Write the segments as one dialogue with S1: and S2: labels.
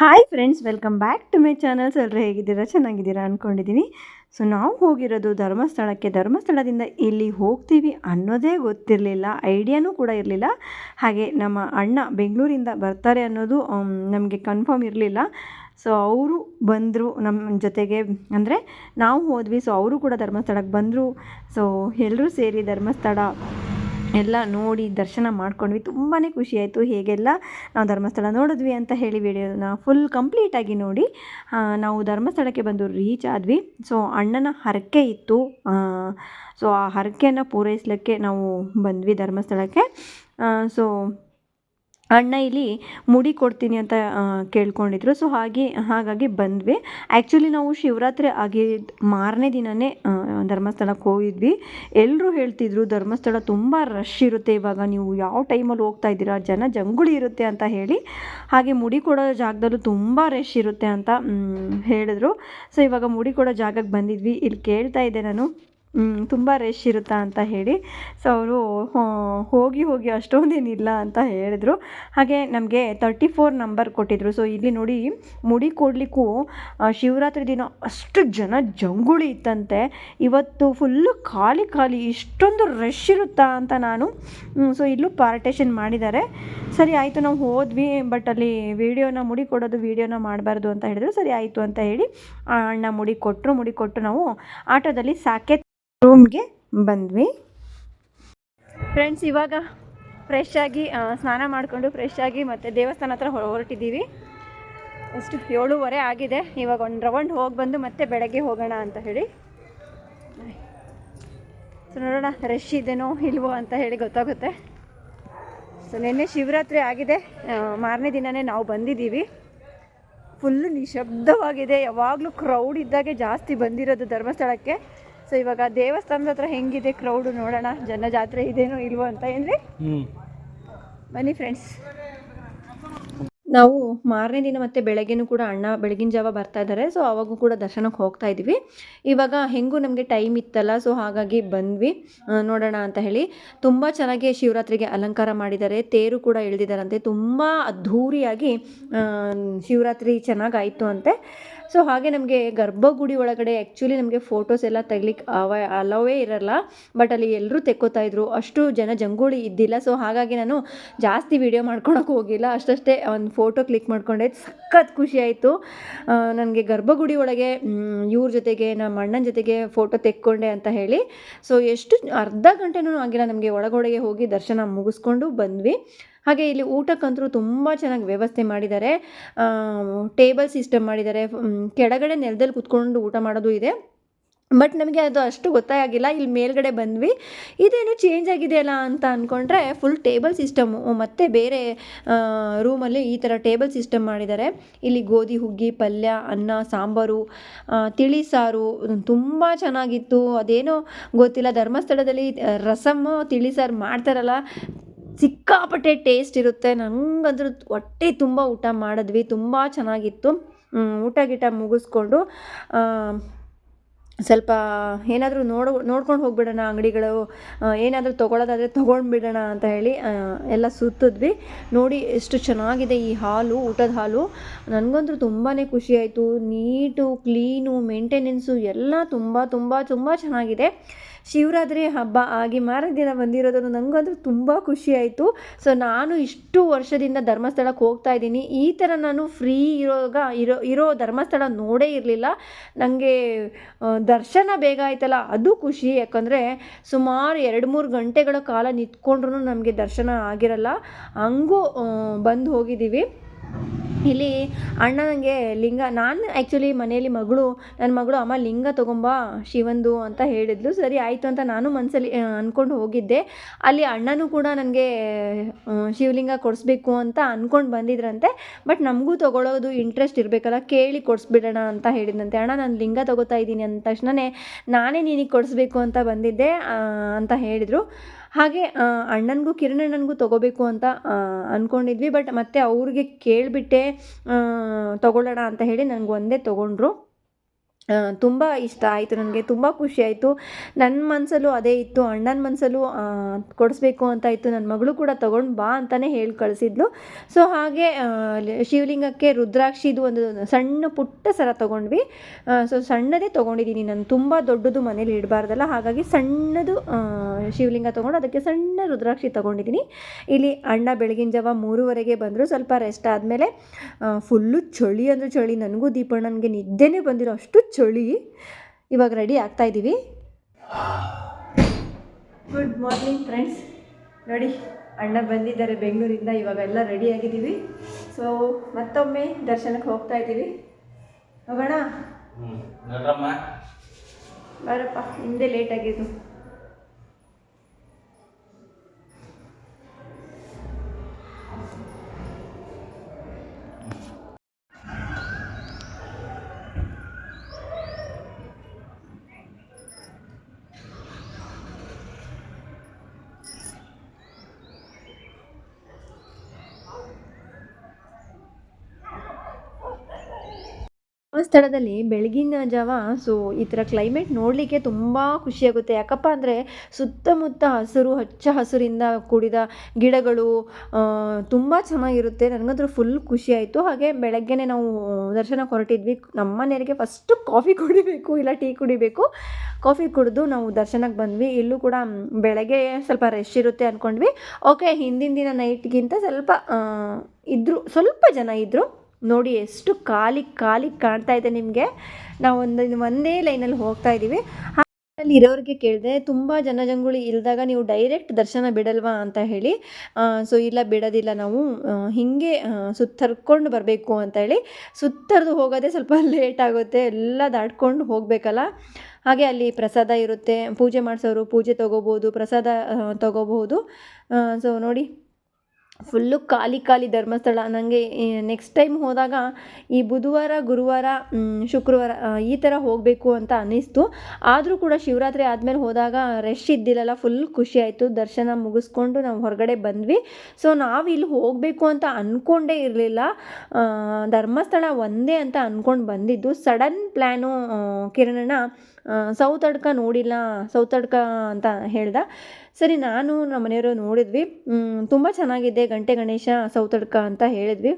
S1: Hi friends welcome back to my channels ಎಲ್ಲರೂ ಹೇಗಿದ್ದೀರಾ? ಚೆನ್ನಾಗಿದ್ದೀರಾ ಅಂದ್ಕೊಂಡಿದ್ದೀನಿ ಸೊ ನಾವು ಹೋಗಿರೋದು ಧರ್ಮಸ್ಥಳಕ್ಕೆ. ಧರ್ಮಸ್ಥಳದಿಂದ ಇಲ್ಲಿ ಹೋಗ್ತೀವಿ ಅನ್ನೋದೇ ಗೊತ್ತಿರಲಿಲ್ಲ. ಐಡಿಯಾನೂ ಕೂಡ ಇರಲಿಲ್ಲ. ಹಾಗೆ ನಮ್ಮ ಅಣ್ಣ ಬೆಂಗಳೂರಿಂದ ಬರ್ತಾರೆ ಅನ್ನೋದು ನಮಗೆ ಕನ್ಫರ್ಮ್ ಇರಲಿಲ್ಲ. ಸೊ ಅವರು ಬಂದರು ನಮ್ಮ ಜೊತೆಗೆ. ಅಂದರೆ ನಾವು ಹೋದ್ವಿ ಸೊ ಅವರು ಕೂಡ ಧರ್ಮಸ್ಥಳಕ್ಕೆ ಬಂದರು. ಸೊ ಎಲ್ಲರೂ ಸೇರಿ ಧರ್ಮಸ್ಥಳ ಎಲ್ಲ ನೋಡಿ ದರ್ಶನ ಮಾಡ್ಕೊಂಡ್ವಿ. ತುಂಬಾ ಖುಷಿ ಆಯಿತು. ಹೇಗೆಲ್ಲ ನಾವು ಧರ್ಮಸ್ಥಳ ನೋಡಿದ್ವಿ ಅಂತ ಹೇಳಿ ವಿಡಿಯೋನ ಫುಲ್ ಕಂಪ್ಲೀಟಾಗಿ ನೋಡಿ ನಾವು ಧರ್ಮಸ್ಥಳಕ್ಕೆ ಬಂದು ರೀಚ್ ಆದ್ವಿ. ಸೊ ಅಣ್ಣನ ಹರಕೆ ಇತ್ತು. ಸೊ ಆ ಹರಕೆಯನ್ನು ಪೂರೈಸಲಿಕ್ಕೆ ನಾವು ಬಂದ್ವಿ ಧರ್ಮಸ್ಥಳಕ್ಕೆ. ಸೊ ಅಣ್ಣ ಇಲ್ಲಿ ಮುಡಿ ಕೊಡ್ತೀನಿ ಅಂತ ಕೇಳ್ಕೊಂಡಿದ್ರು. ಸೊ ಹಾಗೆ, ಹಾಗಾಗಿ ಬಂದ್ವಿ. ಆ್ಯಕ್ಚುಲಿ ನಾವು ಶಿವರಾತ್ರಿ ಆಗಿ ಮಾರನೇ ದಿನವೇ ಧರ್ಮಸ್ಥಳಕ್ಕೆ ಹೋಗಿದ್ವಿ. ಎಲ್ಲರೂ ಹೇಳ್ತಿದ್ರು, ಧರ್ಮಸ್ಥಳ ತುಂಬ ರಶ್ ಇರುತ್ತೆ. ಇವಾಗ ನೀವು ಯಾವ ಟೈಮಲ್ಲಿ ಹೋಗ್ತಾ ಇದ್ದೀರಾ? ಜನ ಜಂಗುಳಿ ಇರುತ್ತೆ ಅಂತ ಹೇಳಿ, ಹಾಗೆ ಮುಡಿ ಕೊಡೋ ಜಾಗದಲ್ಲೂ ತುಂಬ ರಶ್ ಇರುತ್ತೆ ಅಂತ ಹೇಳಿದ್ರು. ಸೊ ಇವಾಗ ಮುಡಿ ಕೊಡೋ ಜಾಗಕ್ಕೆ ಬಂದಿದ್ವಿ. ಇಲ್ಲಿ ಕೇಳ್ತಾ ಇದ್ದೆ ನಾನು ತುಂಬ ರಶ್ ಇರುತ್ತಾ? ಅಂತ ಹೇಳಿ. ಸೊ ಅವರು ಹೋಗಿ ಹೋಗಿ ಅಷ್ಟೊಂದೇನಿಲ್ಲ ಅಂತ ಹೇಳಿದ್ರು. ಹಾಗೆ ನಮಗೆ ತರ್ಟಿ ಫೋರ್ ನಂಬರ್ ಕೊಟ್ಟಿದ್ರು. ಸೊ ಇಲ್ಲಿ ನೋಡಿ ಮುಡಿ ಕೊಡಲಿಕ್ಕೂ ಶಿವರಾತ್ರಿ ದಿನ ಅಷ್ಟು ಜನ ಜಂಗುಳಿ ಇತ್ತಂತೆ. ಇವತ್ತು ಫುಲ್ಲು ಖಾಲಿ ಖಾಲಿ ಇಷ್ಟೊಂದು ರಶ್ ಇರುತ್ತಾ ಅಂತ ನಾನು ಸೊ ಇಲ್ಲೂ ಪಾರ್ಟೇಷನ್ ಮಾಡಿದ್ದಾರೆ. ಸರಿ, ಆಯಿತು, ನಾವು ಹೋದ್ವಿ ಬಟ್ ಅಲ್ಲಿ ವೀಡಿಯೋನ ಮುಡಿ ಕೊಡೋದು, ವೀಡಿಯೋನ ಮಾಡಬಾರ್ದು ಅಂತ ಹೇಳಿದ್ರು. ಸರಿ, ಆಯಿತು ಅಂತ ಹೇಳಿ ಅಣ್ಣ ಮುಡಿ ಕೊಟ್ಟರು ಮುಡಿ ಕೊಟ್ಟು ನಾವು ಆಟೋದಲ್ಲಿ ಸಾಕೆ ರೂಮ್ಗೆ ಬಂದ್ವಿ. ಫ್ರೆಂಡ್ಸ್ ಇವಾಗ ಫ್ರೆಶ್ ಆಗಿ ಸ್ನಾನ ಮಾಡಿಕೊಂಡು ಫ್ರೆಶ್ ಆಗಿ ಮತ್ತು ದೇವಸ್ಥಾನ ಹತ್ರ ಹೊರ- ಹೊರಟಿದ್ದೀವಿ. ಎಷ್ಟು ಏಳುವರೆ ಆಗಿದೆ. ಇವಾಗ ಒಂದು ರೌಂಡ್ ಹೋಗಿ ಬಂದು ಮತ್ತೆ ಬೆಳಗ್ಗೆ ಹೋಗೋಣ ಅಂತ ಹೇಳಿ. ಸೊ ನೋಡೋಣ ರಶ್ ಇದೆನೋ ಇಲ್ವೋ ಅಂತ ಹೇಳಿ ಗೊತ್ತಾಗುತ್ತೆ. ಸೊ ನಿನ್ನೆ ಶಿವರಾತ್ರಿ ಆಗಿದೆ. ಮಾರನೇ ದಿನವೇ ನಾವು ಬಂದಿದ್ದೀವಿ. ಫುಲ್ ನಿಶಬ್ದವಾಗಿದೆ ಯಾವಾಗಲೂ ಕ್ರೌಡ್ ಇದ್ದಾಗೆ ಜಾಸ್ತಿ ಬಂದಿರೋದು ಧರ್ಮಸ್ಥಳಕ್ಕೆ. ಸೊ ಇವಾಗ ದೇವಸ್ಥಾನದ ಹತ್ರ ಹೆಂಗಿದೆ ಕ್ರೌಡು ನೋಡೋಣ ಜನ ಜಾತ್ರೆ ಇದೇನೋ ಇಲ್ವೋ ಅಂತ ಏನ್ರಿ? ಬನ್ನಿ ಫ್ರೆಂಡ್ಸ್ ನಾವು ಮಾರನೇ ದಿನ ಮತ್ತೆ ಬೆಳಗ್ಗೆನೂ ಕೂಡ ಅಣ್ಣ ಬೆಳಗಿನ ಜಾವ ಬರ್ತಾ ಇದ್ದಾರೆ ಸೊ ಅವಾಗೂ ಕೂಡ ದರ್ಶನಕ್ಕೆ ಹೋಗ್ತಾ ಇದ್ವಿ. ಇವಾಗ ಹೆಂಗೂ ನಮಗೆ ಟೈಮ್ ಇತ್ತಲ್ಲ ಸೊ ಹಾಗಾಗಿ ಬಂದ್ವಿ. ನೋಡೋಣ ಅಂತ ಹೇಳಿ. ತುಂಬ ಚೆನ್ನಾಗಿ ಶಿವರಾತ್ರಿಗೆ ಅಲಂಕಾರ ಮಾಡಿದ್ದಾರೆ ತೇರು ಕೂಡ ಎಳೆದಿದ್ದಾರಂತೆ. ತುಂಬ ಅದ್ಧೂರಿಯಾಗಿ ಶಿವರಾತ್ರಿ ಚೆನ್ನಾಗಾಯಿತು ಅಂತೆ. ಸೊ ಹಾಗೆ ನಮಗೆ ಗರ್ಭಗುಡಿ ಒಳಗಡೆ ಆ್ಯಕ್ಚುಲಿ ನಮಗೆ ಫೋಟೋಸ್ ಎಲ್ಲ ತೆಗ್ಲಿಕ್ಕೆ ಅವ, ಅಲವೇ ಇರಲ್ಲ. ಬಟ್ ಅಲ್ಲಿ ಎಲ್ಲರೂ ತೆಕ್ಕೋತಾ ಇದ್ರು. ಅಷ್ಟು ಜನ ಜಂಗುಳಿ ಇದ್ದಿಲ್ಲ. ಸೊ ಹಾಗಾಗಿ ನಾನು ಜಾಸ್ತಿ ವಿಡಿಯೋ ಮಾಡ್ಕೊಳಕ್ಕೆ ಹೋಗಿಲ್ಲ. ಅಷ್ಟಷ್ಟೇ ಒಂದು ಫೋಟೋ ಕ್ಲಿಕ್ ಮಾಡ್ಕೊಂಡೆ. ಸಖತ್ ಖುಷಿ ಆಯಿತು. ನನಗೆ ಗರ್ಭಗುಡಿ ಒಳಗೆ ಇವ್ರ ಜೊತೆಗೆ ನಮ್ಮ ಅಣ್ಣನ ಜೊತೆಗೆ ಫೋಟೋ ತೆಕ್ಕೊಂಡೆ ಅಂತ ಹೇಳಿ. ಸೊ ಎಷ್ಟು ಅರ್ಧ ಗಂಟೆನೂ ಆಗಿಲ್ಲ ನಮಗೆ ಒಳಗೊಳಗೆ ಹೋಗಿ ದರ್ಶನ ಮುಗಿಸ್ಕೊಂಡು ಬಂದ್ವಿ. ಹಾಗೆ ಇಲ್ಲಿ ಊಟಕ್ಕಂತೂ ತುಂಬ ಚೆನ್ನಾಗಿ ವ್ಯವಸ್ಥೆ ಮಾಡಿದ್ದಾರೆ. ಟೇಬಲ್ ಸಿಸ್ಟಮ್ ಮಾಡಿದ್ದಾರೆ. ಕೆಳಗಡೆ ನೆಲದಲ್ಲಿ ಕುತ್ಕೊಂಡು ಊಟ ಮಾಡೋದು ಇದೆ. ಬಟ್ ನಮಗೆ ಅದು ಅಷ್ಟು ಗೊತ್ತಾಗಿಲ್ಲ. ಇಲ್ಲಿ ಮೇಲ್ಗಡೆ ಬಂದ್ವಿ. ಇದೇನು ಚೇಂಜ್ ಆಗಿದೆಯಲ್ಲ ಅಂತ ಅಂದ್ಕೊಂಡ್ರೆ ಫುಲ್ ಟೇಬಲ್ ಸಿಸ್ಟಮು ಮತ್ತು ಬೇರೆ ರೂಮಲ್ಲಿ ಈ ಥರ ಟೇಬಲ್ ಸಿಸ್ಟಮ್ ಮಾಡಿದ್ದಾರೆ. ಇಲ್ಲಿ ಗೋಧಿ, ಹುಗ್ಗಿ, ಪಲ್ಯ, ಅನ್ನ, ಸಾಂಬಾರು ತಿಳಿ ಸಾರು, ತುಂಬ ಚೆನ್ನಾಗಿತ್ತು. ಅದೇನೋ ಗೊತ್ತಿಲ್ಲ. ಧರ್ಮಸ್ಥಳದಲ್ಲಿ ರಸಮ್ಮು ತಿಳಿ ಸಾರು ಮಾಡ್ತಾರಲ್ಲ. ಸಿಕ್ಕಾಪಟ್ಟೆ ಟೇಸ್ಟ್ ಇರುತ್ತೆ. ನನಗಂದ್ರೂ ಹೊಟ್ಟೆ ತುಂಬ ಊಟ ಮಾಡಿದ್ವಿ. ತುಂಬ ಚೆನ್ನಾಗಿತ್ತು. ಊಟ ಗೀಟ ಮುಗಿಸ್ಕೊಂಡು ಸ್ವಲ್ಪ ಏನಾದರೂ ನೋಡು, ನೋಡ್ಕೊಂಡು ಹೋಗ್ಬಿಡೋಣ ಅಂಗಡಿಗಳು. ಏನಾದರೂ ತೊಗೊಳೋದಾದರೆ ತೊಗೊಂಡ್ಬಿಡೋಣ ಅಂತ ಹೇಳಿ ಎಲ್ಲ ಸುತ್ತಿದ್ವಿ. ನೋಡಿ ಎಷ್ಟು ಚೆನ್ನಾಗಿದೆ ಈ ಹಾಲು, ಊಟದ ಹಾಲು. ನನಗಂತೂ ತುಂಬಾ ಖುಷಿ ಆಯಿತು. ನೀಟು ಕ್ಲೀನು ಮೇಂಟೆನೆನ್ಸು ಎಲ್ಲ ತುಂಬ ತುಂಬ ತುಂಬ ಚೆನ್ನಾಗಿದೆ. ಶಿವರಾತ್ರಿ ಹಬ್ಬ ಆಗಿ ಮಾರನೇ ಬಂದಿರೋದನ್ನು ಬಂದಿರೋದು ನನಗಂತೂ ತುಂಬ ಖುಷಿಯಾಯಿತು ಸೊ ನಾನು ಇಷ್ಟು ವರ್ಷದಿಂದ ಧರ್ಮಸ್ಥಳಕ್ಕೆ ಹೋಗ್ತಾ ಇದ್ದೀನಿ. ಈ ಥರ ನಾನು ಫ್ರೀ ಇರೋಗ, ಇರೋ ಇರೋ ಧರ್ಮಸ್ಥಳ ನೋಡೇ ಇರಲಿಲ್ಲ. ನನಗೆ ದರ್ಶನ ಬೇಗ ಆಯ್ತಲ್ಲ, ಅದು ಖುಷಿ. ಯಾಕಂದರೆ ಸುಮಾರು ಎರಡು ಮೂರು ಗಂಟೆಗಳ ಕಾಲ ನಿಂತ್ಕೊಂಡ್ರೂ ನಮಗೆ ದರ್ಶನ ಆಗಿರಲ್ಲ. ಹಂಗೂ ಬಂದು ಹೋಗಿದ್ದೀವಿ. ಇಲ್ಲಿ ಅಣ್ಣ ನನಗೆ ಲಿಂಗ, ನಾನು ಆ್ಯಕ್ಚುಲಿ ಮನೆಯಲ್ಲಿ ಮಗಳು ನನ್ನ ಮಗಳು ಅಮ್ಮ ಲಿಂಗ ತೊಗೊಂಬ ಶಿವಂದು ಅಂತ ಹೇಳಿದ್ಲು. ಸರಿ, ಆಯಿತು ಅಂತ ನಾನು ಮನಸ್ಸಲ್ಲಿ ಅಂದ್ಕೊಂಡು ಹೋಗಿದ್ದೆ. ಅಲ್ಲಿ ಅಣ್ಣನೂ ಕೂಡ ನನಗೆ ಶಿವಲಿಂಗ ಕೊಡಿಸ್ಬೇಕು ಅಂತ ಅಂದ್ಕೊಂಡು ಬಂದಿದ್ರಂತೆ. ಬಟ್ ನಮಗೂ ತೊಗೊಳೋದು ಇಂಟ್ರೆಸ್ಟ್ ಇರಬೇಕಲ್ಲ, ಕೇಳಿ ಕೊಡಿಸ್ಬಿಡೋಣ ಅಂತ ಹೇಳಿದಂತೆ ಅಣ್ಣ, ನಾನು ಲಿಂಗ ತೊಗೋತಾ ಇದ್ದೀನಿ ಅಂದ ತಕ್ಷಣವೇ ನಾನೇ ನಿನಗೆ ಕೊಡಿಸ್ಬೇಕು ಅಂತ ಬಂದಿದ್ದೆ ಅಂತ ಹೇಳಿದರು. ಹಾಗೆ ಅಣ್ಣನಿಗೂ ಕಿರಣಣ್ಣನಿಗೂ ತೊಗೋಬೇಕು ಅಂತ ಅಂದ್ಕೊಂಡಿದ್ವಿ ಬಟ್ ಮತ್ತೆ ಅವ್ರಿಗೆ ಕೇಳಿಬಿಟ್ಟೆ ತೊಗೊಳ್ಳೋಣ ಅಂತ ಹೇಳಿ ನನಗೆ ಒಂದೇ ತೊಗೊಂಡ್ರು. ತುಂಬ ಇಷ್ಟ ಆಯಿತು, ನನಗೆ ತುಂಬ ಖುಷಿ ಆಯಿತು. ನನ್ನ ಮನಸ್ಸಲ್ಲೂ ಅದೇ ಇತ್ತು. ಅಣ್ಣನ ಮನಸ್ಸಲ್ಲೂ ಕೊಡಿಸ್ಬೇಕು ಅಂತ ಇತ್ತು. ನನ್ನ ಮಗಳು ಕೂಡ ತೊಗೊಂಡು ಬಾ ಅಂತಲೇ ಹೇಳಿ ಕಳಿಸಿದ್ಲು. ಸೊ, ಹಾಗೆ ಶಿವಲಿಂಗಕ್ಕೆ ರುದ್ರಾಕ್ಷಿದು ಒಂದು ಸಣ್ಣ ಪುಟ್ಟ ಸರ ತೊಗೊಂಡ್ವಿ. ಸೊ, ಸಣ್ಣದೇ ತೊಗೊಂಡಿದ್ದೀನಿ ನಾನು. ತುಂಬ ದೊಡ್ಡದು ಮನೇಲಿ ಇಡಬಾರ್ದಲ್ಲ. ಹಾಗಾಗಿ ಸಣ್ಣದು ಶಿವಲಿಂಗ ತೊಗೊಂಡು ಅದಕ್ಕೆ ಸಣ್ಣ ರುದ್ರಾಕ್ಷಿ ತೊಗೊಂಡಿದ್ದೀನಿ ಇಲ್ಲಿ ಅಣ್ಣ ಬೆಳಗಿನ ಜಾವ ಮೂರುವರೆಗೆ ಬಂದರು. ಸ್ವಲ್ಪ ರೆಸ್ಟ್ ಆದಮೇಲೆ ಫುಲ್ಲು ಚಳಿ ಅಂದರೆ ಚಳಿ. ನನಗೂ ದೀಪಣ್ಣನಿಗೆ ನಿದ್ದೆನೇ ಬಂದಿರೋ ಅಷ್ಟು ಚಳಿ. ಇವಾಗ ರೆಡಿ ಆಗ್ತಾ ಇದ್ದೀವಿ ಗುಡ್ ಮಾರ್ನಿಂಗ್ ಫ್ರೆಂಡ್ಸ್ ನೋಡಿ ಅಣ್ಣ ಬಂದಿದ್ದಾರೆ ಬೆಂಗಳೂರಿಂದ ಇವಾಗ ಎಲ್ಲ ರೆಡಿ ಆಗಿದ್ದೀವಿ. ಸೊ ಮತ್ತೊಮ್ಮೆ ದರ್ಶನಕ್ಕೆ ಹೋಗ್ತಾ ಇದ್ದೀವಿ. ಹೋಗೋಣ? ಬಾರಪ್ಪ ಹಿಂದೆ ಲೇಟ್ ಆಗಿದ್ದು. ಆ ಸ್ಥಳದಲ್ಲಿ ಬೆಳಗಿನ ಜಾವ ಸೊ ಈ ಥರ ಕ್ಲೈಮೇಟ್ ನೋಡಲಿಕ್ಕೆ ತುಂಬ ಖುಷಿಯಾಗುತ್ತೆ ಯಾಕಪ್ಪ ಅಂದರೆ ಸುತ್ತಮುತ್ತ ಹಸಿರು, ಹಚ್ಚ ಹಸಿರಿಂದ ಕೂಡಿದ ಗಿಡಗಳು ತುಂಬ ಚೆನ್ನಾಗಿರುತ್ತೆ. ನನಗಂತೂ ಫುಲ್ ಖುಷಿ ಆಯಿತು. ಹಾಗೆ ಬೆಳಗ್ಗೆನೇ ನಾವು ದರ್ಶನಕ್ಕೆ ಹೊರಟಿದ್ವಿ. ನಮ್ಮ ಮನೆಯವರಿಗೆ ಫಸ್ಟು ಕಾಫಿ ಕುಡಿಬೇಕು, ಇಲ್ಲ ಟೀ ಕುಡಿಬೇಕು. ಕಾಫಿ ಕುಡಿದು ನಾವು ದರ್ಶನಕ್ಕೆ ಬಂದ್ವಿ. ಇಲ್ಲೂ ಕೂಡ ಬೆಳಗ್ಗೆ ಸ್ವಲ್ಪ ರಶ್ ಇರುತ್ತೆ ಅಂದ್ಕೊಂಡ್ವಿ ಓಕೆ ಹಿಂದಿನ ದಿನ ನೈಟ್ಗಿಂತ ಸ್ವಲ್ಪ ಇದ್ದರು ಸ್ವಲ್ಪ ಜನ ಇದ್ದರು ನೋಡಿ ಎಷ್ಟು ಖಾಲಿ ಖಾಲಿ ಕಾಣ್ತಾ ಇದೆ ನಿಮಗೆ. ನಾವು ಒಂದು ಒಂದೇ ಲೈನಲ್ಲಿ ಹೋಗ್ತಾ ಇದ್ದೀವಿ ಅಲ್ಲಿ ಇರೋರಿಗೆ ಕೇಳಿದೆ, ತುಂಬ ಜನಜಂಗುಳಿ ಇಲ್ದಾಗ ನೀವು ಡೈರೆಕ್ಟ್ ದರ್ಶನ ಬಿಡಲ್ವಾ ಅಂತ ಹೇಳಿ ಸೊ ಇಲ್ಲ ಬಿಡೋದಿಲ್ಲ ನಾವು ಹೀಗೆ ಸುತ್ತರ್ಕೊಂಡು ಬರಬೇಕು ಅಂತ ಹೇಳಿ, ಸುತ್ತರ್ದು ಹೋಗೋದೇ ಸ್ವಲ್ಪ ಲೇಟ್ ಆಗುತ್ತೆ, ಎಲ್ಲ ದಾಟ್ಕೊಂಡು ಹೋಗಬೇಕಲ್ಲ. ಹಾಗೆ ಅಲ್ಲಿ ಪ್ರಸಾದ ಇರುತ್ತೆ, ಪೂಜೆ ಮಾಡಿಸೋರು ಪೂಜೆ ತೊಗೋಬೋದು, ಪ್ರಸಾದ ತೊಗೋಬಹುದು. ಸೊ ನೋಡಿ. ಫುಲ್ಲು ಖಾಲಿ ಖಾಲಿ ಧರ್ಮಸ್ಥಳ. ನನಗೆ ನೆಕ್ಸ್ಟ್ ಟೈಮ್ ಹೋದಾಗ ಈ ಬುಧವಾರ, ಗುರುವಾರ ಶುಕ್ರವಾರ ಈ ಥರ ಹೋಗಬೇಕು ಅಂತ ಅನ್ನಿಸ್ತು. ಆದರೂ ಕೂಡ ಶಿವರಾತ್ರಿ ಆದಮೇಲೆ ಹೋದಾಗ ರಶ್ ಇದ್ದಿಲ್ಲಲ್ಲ ಫುಲ್ ಖುಷಿ ಆಯಿತು. ದರ್ಶನ ಮುಗಿಸ್ಕೊಂಡು ನಾವು ಹೊರಗಡೆ ಬಂದ್ವಿ. ಸೊ ನಾವು ಇಲ್ಲಿ ಹೋಗಬೇಕು ಅಂತ ಅಂದ್ಕೊಂಡೇ ಇರಲಿಲ್ಲ. ಧರ್ಮಸ್ಥಳ ಒಂದೇ ಅಂತ ಅಂದ್ಕೊಂಡು ಬಂದಿದ್ದು. ಸಡನ್ ಪ್ಲ್ಯಾನು ಕಿರಣಣ್ಣ ಸೌತ್ ಅಡ್ಕ ನೋಡಿಲ್ಲ, ಸೌತ್ ಅಡ್ಕ ಅಂತ ಹೇಳ್ದ. ಸರಿ, ನಾನು ನಮ್ಮ ಮನೆಯವರು ನೋಡಿದ್ವಿ. ತುಂಬ ಚೆನ್ನಾಗಿದೆ ಗಂಟೆ ಗಣೇಶ ಸೌತಡ್ಕ ಅಂತ ಹೇಳಿದ್ವಿ.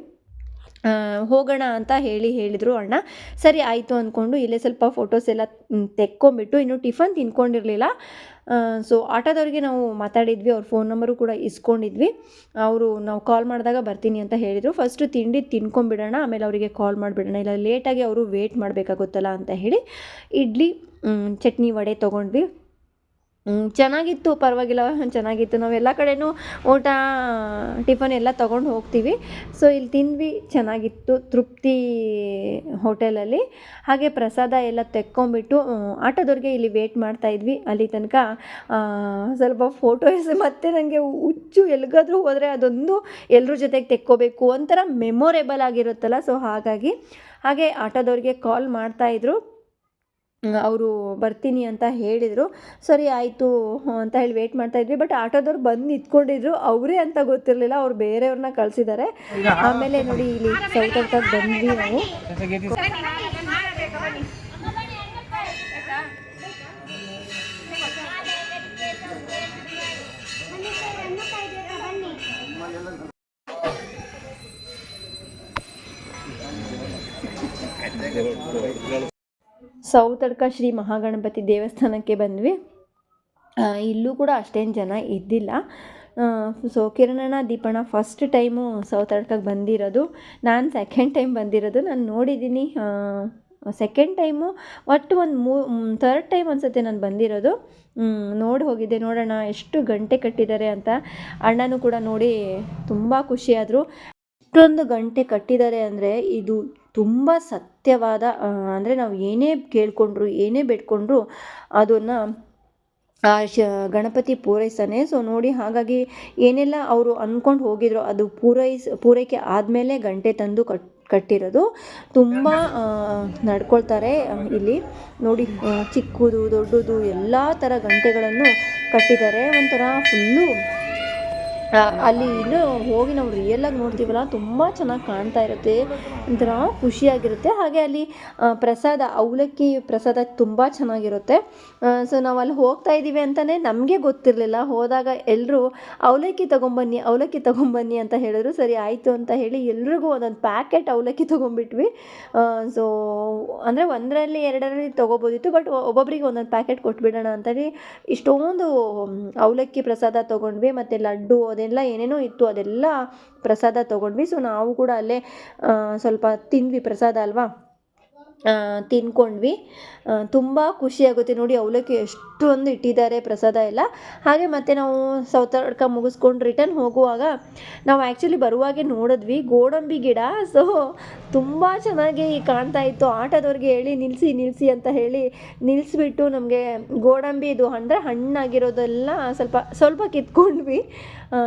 S1: ಹೋಗೋಣ ಅಂತ ಹೇಳಿ ಹೇಳಿದರು ಅಣ್ಣ. ಸರಿ, ಆಯಿತು ಅಂದ್ಕೊಂಡು ಇಲ್ಲೇ ಸ್ವಲ್ಪ ಫೋಟೋಸ್ ಎಲ್ಲ ತೆಕ್ಕೊಂಬಿಟ್ಟು ಇನ್ನು ಟಿಫನ್ ತಿನ್ಕೊಂಡಿರಲಿಲ್ಲ. ಸೊ ಆಟೋದವ್ರಿಗೆ ನಾವು ಮಾತಾಡಿದ್ವಿ, ಅವ್ರ ಫೋನ್ ನಂಬರು ಕೂಡ ಇಸ್ಕೊಂಡಿದ್ವಿ. ಅವರು, ನಾವು ಕಾಲ್ ಮಾಡಿದಾಗ ಬರ್ತೀನಿ ಅಂತ ಹೇಳಿದರು. ಫಸ್ಟು ತಿಂಡಿ ತಿನ್ಕೊಂಬಿಡೋಣ ಆಮೇಲೆ ಅವರಿಗೆ ಕಾಲ್ ಮಾಡಿಬಿಡೋಣ. ಇಲ್ಲ ಲೇಟಾಗಿ ಅವರು ವೇಟ್ ಮಾಡಬೇಕಾಗುತ್ತಲ್ಲ ಅಂತ ಹೇಳಿ, ಇಡ್ಲಿ ಚಟ್ನಿ, ವಡೆ ತೊಗೊಂಡ್ವಿ. ಚೆನ್ನಾಗಿತ್ತು, ಪರವಾಗಿಲ್ಲ ಚೆನ್ನಾಗಿತ್ತು. ನಾವು ಎಲ್ಲ ಕಡೆಯೂ ಊಟ, ಟಿಫನ್ ಎಲ್ಲ ತೊಗೊಂಡು ಹೋಗ್ತೀವಿ. ಸೊ ಇಲ್ಲಿ ತಿಂದ್ವಿ, ಚೆನ್ನಾಗಿತ್ತು, ತೃಪ್ತಿ ಹೋಟೆಲಲ್ಲಿ. ಹಾಗೆ ಪ್ರಸಾದ ಎಲ್ಲ ತೆಕ್ಕೊಂಬಿಟ್ಟು ಆಟೋದವ್ರಿಗೆ ಇಲ್ಲಿ ವೇಟ್ ಮಾಡ್ತಾ ಇದ್ವಿ. ಅಲ್ಲಿ ತನಕ ಸ್ವಲ್ಪ ಫೋಟೋಸ್ ಮತ್ತೆ ನನಗೆ ಹುಚ್ಚು ಎಲ್ಲಿಗಾದರೂ ಹೋದರೆ ಅದೊಂದು ಎಲ್ಲರ ಜೊತೆಗೆ ತೆಕ್ಕೋಬೇಕು. ಒಂಥರ ಮೆಮೊರೇಬಲ್ ಆಗಿರುತ್ತಲ್ಲ ಸೊ ಹಾಗಾಗಿ. ಹಾಗೆ ಆಟೋದವ್ರಿಗೆ ಕಾಲ್ ಮಾಡ್ತಾಯಿದ್ರು ಅವರು ಬರ್ತೀನಿ ಅಂತ ಹೇಳಿದರು. ಸರಿ, ಆಯಿತು ಅಂತ ಹೇಳಿ ವೇಟ್ ಮಾಡ್ತಾ ಇದ್ವಿ. ಬಟ್ ಆಟೋದವ್ರು ಬಂದು ನಿಂತ್ಕೊಂಡಿದ್ರು. ಅವರೇ ಅಂತ ಗೊತ್ತಿರಲಿಲ್ಲ. ಅವ್ರು ಬೇರೆಯವ್ರನ್ನ ಕಳಿಸಿದ್ದಾರೆ ಆಮೇಲೆ ನೋಡಿ, ಇಲ್ಲಿ ಸೌತಡ್ಕಾಗಿ ಬಂದ್ವಿ ನಾವು. ಸೌತಡ್ಕ ಶ್ರೀ ಮಹಾಗಣಪತಿ ದೇವಸ್ಥಾನಕ್ಕೆ ಬಂದ್ವಿ. ಇಲ್ಲೂ ಕೂಡ ಅಷ್ಟೇನು ಜನ ಇದ್ದಿಲ್ಲ. ಸೊ, ಕಿರಣಣ್ಣ ದೀಪಣ ಫಸ್ಟ್ ಟೈಮು ಸೌತಡ್ಕಕ್ಕೆ ಬಂದಿರೋದು. ನಾನು ಸೆಕೆಂಡ್ ಟೈಮ್ ಬಂದಿರೋದು. ನಾನು ನೋಡಿದ್ದೀನಿ ಸೆಕೆಂಡ್ ಟೈಮು ಒಟ್ಟು ಒಂದು ಮೂ ಥರ್ಡ್ ಟೈಮ್ ಅನ್ಸುತ್ತೆ ನಾನು ಬಂದಿರೋದು. ನೋಡಿ ಹೋಗಿದ್ದೆ. ನೋಡೋಣ ಎಷ್ಟು ಗಂಟೆ ಕಟ್ಟಿದ್ದಾರೆ ಅಂತ ಅಣ್ಣನೂ ಕೂಡ ನೋಡಿ ತುಂಬ ಖುಷಿಯಾದರು. ಇಷ್ಟೊಂದು ಗಂಟೆ ಕಟ್ಟಿದ್ದಾರೆ ಅಂದರೆ ಇದು ತುಂಬ ಸತ್ಯವಾದ ಅಂದರೆ ನಾವು ಏನೇ ಕೇಳಿಕೊಂಡ್ರು, ಏನೇ ಬೇಡ್ಕೊಂಡ್ರು ಅದನ್ನು ಆ ಶ, ಗಣಪತಿ ಪೂರೈಸ್ತಾನೆ ಸೊ ನೋಡಿ ಹಾಗಾಗಿ ಏನೆಲ್ಲ ಅವರು ಅಂದ್ಕೊಂಡು ಹೋಗಿದ್ರು ಅದು ಪೂರೈಸ್, ಪೂರೈಕೆ ಆದಮೇಲೆ ಗಂಟೆ ತಂದು ಕಟ್, ಕಟ್ಟಿರೋದು. ತುಂಬ ನಡ್ಕೊಳ್ತಾರೆ ಇಲ್ಲಿ. ನೋಡಿ ಚಿಕ್ಕದು, ದೊಡ್ಡದು ಎಲ್ಲ ಥರ ಗಂಟೆಗಳನ್ನು ಕಟ್ಟಿದ್ದಾರೆ. ಒಂಥರ ಫುಲ್ಲು ಅಲ್ಲಿ ಇನ್ನೂ ಹೋಗಿ ನಾವು ರಿಯಲಾಗಿ ನೋಡ್ತೀವಲ್ಲ, ತುಂಬ ಚೆನ್ನಾಗಿ ಕಾಣ್ತಾ ಇರುತ್ತೆ. ಒಂಥರ ಖುಷಿಯಾಗಿರುತ್ತೆ. ಹಾಗೆ ಅಲ್ಲಿ ಪ್ರಸಾದ, ಅವಲಕ್ಕಿ ಪ್ರಸಾದ ತುಂಬ ಚೆನ್ನಾಗಿರುತ್ತೆ. ಸೊ ನಾವು ಅಲ್ಲಿ ಹೋಗ್ತಾ ಇದ್ದೀವಿ ಅಂತಲೇ ನಮಗೆ ಗೊತ್ತಿರಲಿಲ್ಲ. ಹೋದಾಗ ಎಲ್ಲರೂ ಅವಲಕ್ಕಿ ತೊಗೊಂಬನ್ನಿ ಅವಲಕ್ಕಿ ತೊಗೊಂಬನ್ನಿ ಅಂತ ಹೇಳಿದ್ರು. ಸರಿ, ಆಯಿತು ಅಂತ ಹೇಳಿ ಎಲ್ರಿಗೂ ಒಂದೊಂದು ಪ್ಯಾಕೆಟ್ ಅವಲಕ್ಕಿ ತೊಗೊಂಬಿಟ್ವಿ. ಸೊ ಅಂದರೆ ಒಂದರಲ್ಲಿ, ಎರಡರಲ್ಲಿ ತೊಗೋಬೋದಿತ್ತು ಬಟ್ ಒಬ್ಬೊಬ್ಬರಿಗೆ ಒಂದೊಂದು ಪ್ಯಾಕೆಟ್ ಕೊಟ್ಬಿಡೋಣ ಅಂತೇಳಿ ಇಷ್ಟೊಂದು ಅವಲಕ್ಕಿ ಪ್ರಸಾದ ತೊಗೊಂಡ್ವಿ. ಮತ್ತು ಲಡ್ಡು ಅದೆಲ್ಲ ಏನೇನೋ ಇತ್ತು ಅದೆಲ್ಲ ಪ್ರಸಾದ ತೊಗೊಂಡ್ವಿ. ಸೊ ನಾವು ಕೂಡ ಅಲ್ಲೇ ಸ್ವಲ್ಪ ತಿಂದ್ವಿ ಪ್ರಸಾದ ಅಲ್ವಾ? ಆ, ತಿನ್ಕೊಂಡ್ವಿ. ತುಂಬ ಖುಷಿಯಾಗುತ್ತೆ ನೋಡಿ ಅವಲಕ್ಕಿ ಎಷ್ಟೊಂದು ಇಟ್ಟಿದ್ದಾರೆ ಪ್ರಸಾದ ಎಲ್ಲ. ಹಾಗೆ ಮತ್ತೆ ನಾವು ಸೌತಡ್ಕ ಮುಗಿಸ್ಕೊಂಡು ರಿಟರ್ನ್ ಹೋಗುವಾಗ ನಾವು ಆ್ಯಕ್ಚುಲಿ ಬರುವಾಗೆ ನೋಡಿದ್ವಿ ಗೋಡಂಬಿ ಗಿಡ. ಸೊ ತುಂಬ ಚೆನ್ನಾಗಿ ಕಾಣ್ತಾ ಇತ್ತು. ಆಟೋದವ್ರಿಗೆ ಹೇಳಿ ನಿಲ್ಲಿಸಿ ನಿಲ್ಲಿಸಿ ಅಂತ ಹೇಳಿ ನಿಲ್ಲಿಸ್ಬಿಟ್ಟು ನಮಗೆ ಗೋಡಂಬಿ ಇದು ಅಂದರೆ ಹಣ್ಣಾಗಿರೋದೆಲ್ಲ ಸ್ವಲ್ಪ ಸ್ವಲ್ಪ ಕಿತ್ಕೊಂಡ್ವಿ.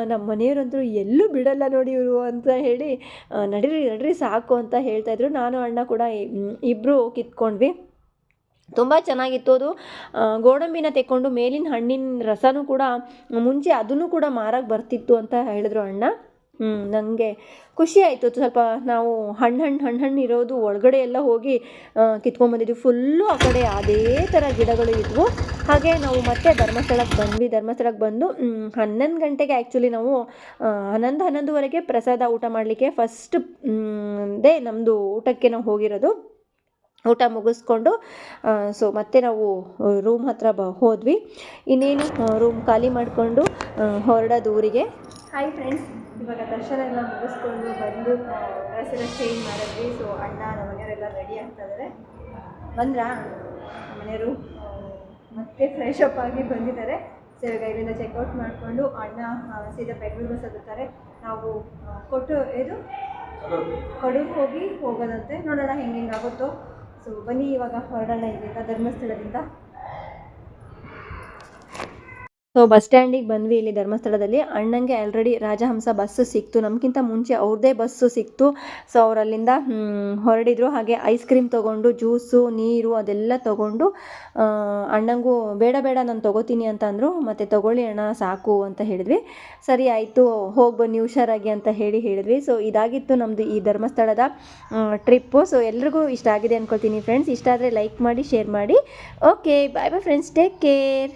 S1: ನಮ್ಮ ಮನೆಯವ್ರಂತೂ ಎಲ್ಲೂ ಬಿಡಲ್ಲ ನೋಡಿ ಇವರು ಅಂತ ಹೇಳಿ ನಡೀರಿ ನಡೀರಿ ಸಾಕು ಅಂತ ಹೇಳ್ತಾಯಿದ್ರು ನಾನು ಅಣ್ಣ ಕೂಡ ಇಬ್ಬರು ಕಿತ್ಕೊಂಡ್ವಿ. ತುಂಬ ಚೆನ್ನಾಗಿತ್ತು ಅದು. ಗೋಡಂಬಿನ ತೆಕ್ಕೊಂಡು ಮೇಲಿನ ಹಣ್ಣಿನ ರಸನೂ ಕೂಡ, ಮುಂಚೆ ಅದನ್ನು ಕೂಡ ಮಾರಕ್ಕೆ ಬರ್ತಿತ್ತು ಅಂತ ಹೇಳಿದ್ರು ಅಣ್ಣ. ಹ್ಞೂ ನನಗೆ ಖುಷಿ ಆಯಿತು. ಸ್ವಲ್ಪ ನಾವು ಹಣ್ಣು ಹಣ್ಣು ಹಣ್ಣು ಹಣ್ಣು ಇರೋದು ಒಳಗಡೆ ಎಲ್ಲ ಹೋಗಿ ಕಿತ್ಕೊಂಡ್ಬಂದಿದ್ವಿ ಫುಲ್ಲು ಆ ಕಡೆ ಅದೇ ಥರ ಗಿಡಗಳು ಇದ್ವು. ಹಾಗೆ ನಾವು ಮತ್ತೆ ಧರ್ಮಸ್ಥಳಕ್ಕೆ ಬಂದ್ವಿ. ಧರ್ಮಸ್ಥಳಕ್ಕೆ ಬಂದು ಹನ್ನೊಂದು ಗಂಟೆಗೆ ಆ್ಯಕ್ಚುಲಿ ನಾವು ಹನ್ನೊಂದು, ಹನ್ನೊಂದುವರೆಗೆ ಪ್ರಸಾದ ಊಟ ಮಾಡಲಿಕ್ಕೆ ಫಸ್ಟ್ ದೇ ನಮ್ಮದು ಊಟಕ್ಕೆ ನಾವು ಹೋಗಿರೋದು. ಊಟ ಮುಗಿಸ್ಕೊಂಡು ಸೊ ಮತ್ತೆ ನಾವು ರೂಮ್ ಹತ್ರ ಬ ಹೋದ್ವಿ. ಇನ್ನೇನು ರೂಮ್ ಖಾಲಿ ಮಾಡಿಕೊಂಡು ಹೊರಡೋದು ಊರಿಗೆ. ಹಾಯ್ ಫ್ರೆಂಡ್ಸ್ ಇವಾಗ ದರ್ಶನ ಎಲ್ಲ ಮುಗಿಸ್ಕೊಂಡು ಬಂದು ಡ್ರೆಸ್ ಎಲ್ಲ ಚೇಂಜ್ ಮಾಡಿದ್ವಿ. ಸೊ ಅಣ್ಣ ನಮ್ಮ ಮನೆಯವರೆಲ್ಲ ರೆಡಿ ಆಗ್ತಾ ಇದ್ದಾರೆ ಬಂದ್ರಾ? ನಮ್ಮ ಮನೆಯವರು ಮತ್ತೆ ಫ್ರೆಶ್ ಅಪ್ ಆಗಿ ಬಂದಿದ್ದಾರೆ. ಸೊ ಇವಾಗ ಇಲ್ಲಿಂದ ಚೆಕ್ಔಟ್ ಮಾಡಿಕೊಂಡು ಅಣ್ಣ ಸೀದಾ ಬೆಂಗಳೂರು ಬಸ್ ಹತ್ತಾರೆ ನಾವು ಕೊಟ್ಟು ಇದು? ಕಡೂರು ಹೋಗಿ ಹೋಗೋದಂತೆ. ನೋಡೋಣ ಹೆಂಗೆ ಹೆಂಗೆ ಆಗುತ್ತೋ. ಸೊ ಬನ್ನಿ ಇವಾಗ ಹೊರಡೋಣ ಇದೆ ಧರ್ಮಸ್ಥಳದಿಂದ. ಸೊ ಬಸ್ ಸ್ಟ್ಯಾಂಡಿಗೆ ಬಂದ್ವಿ ಇಲ್ಲಿ ಧರ್ಮಸ್ಥಳದಲ್ಲಿ. ಅಣ್ಣಂಗೆ ಆಲ್ರೆಡಿ ರಾಜಹಂಸ ಬಸ್ಸು ಸಿಕ್ತು. ನಮಗಿಂತ ಮುಂಚೆ ಅವ್ರದ್ದೇ ಬಸ್ಸು ಸಿಕ್ತು. ಸೊ ಅವರಲ್ಲಿಂದ ಹೊರಡಿದ್ರು. ಹಾಗೆ ಐಸ್ ಕ್ರೀಮ್ ತೊಗೊಂಡು ಜ್ಯೂಸು ನೀರು ಅದೆಲ್ಲ ತೊಗೊಂಡು ಅಣ್ಣಂಗೂ ಬೇಡ ಬೇಡ, ನಾನು ತೊಗೋತೀನಿ ಅಂತ ಅಂದರು. ಮತ್ತು ತೊಗೊಳ್ಳಿ ಅಣ್ಣ, ಸಾಕು ಅಂತ ಹೇಳಿದ್ವಿ. ಸರಿ ಆಯಿತು, ಹೋಗಿ ಬನ್ನಿ, ಹುಷಾರಾಗಿ ಅಂತ ಹೇಳಿ ಹೇಳಿದ್ವಿ. ಸೊ ಇದಾಗಿತ್ತು ನಮ್ಮದು ಈ ಧರ್ಮಸ್ಥಳದ ಟ್ರಿಪ್ಪು ಸೊ ಎಲ್ರಿಗೂ ಇಷ್ಟ ಆಗಿದೆ ಅಂದ್ಕೊಳ್ತೀನಿ ಫ್ರೆಂಡ್ಸ್ ಇಷ್ಟ ಆದರೆ ಲೈಕ್ ಮಾಡಿ ಶೇರ್ ಮಾಡಿ. Okay bye bye friends take care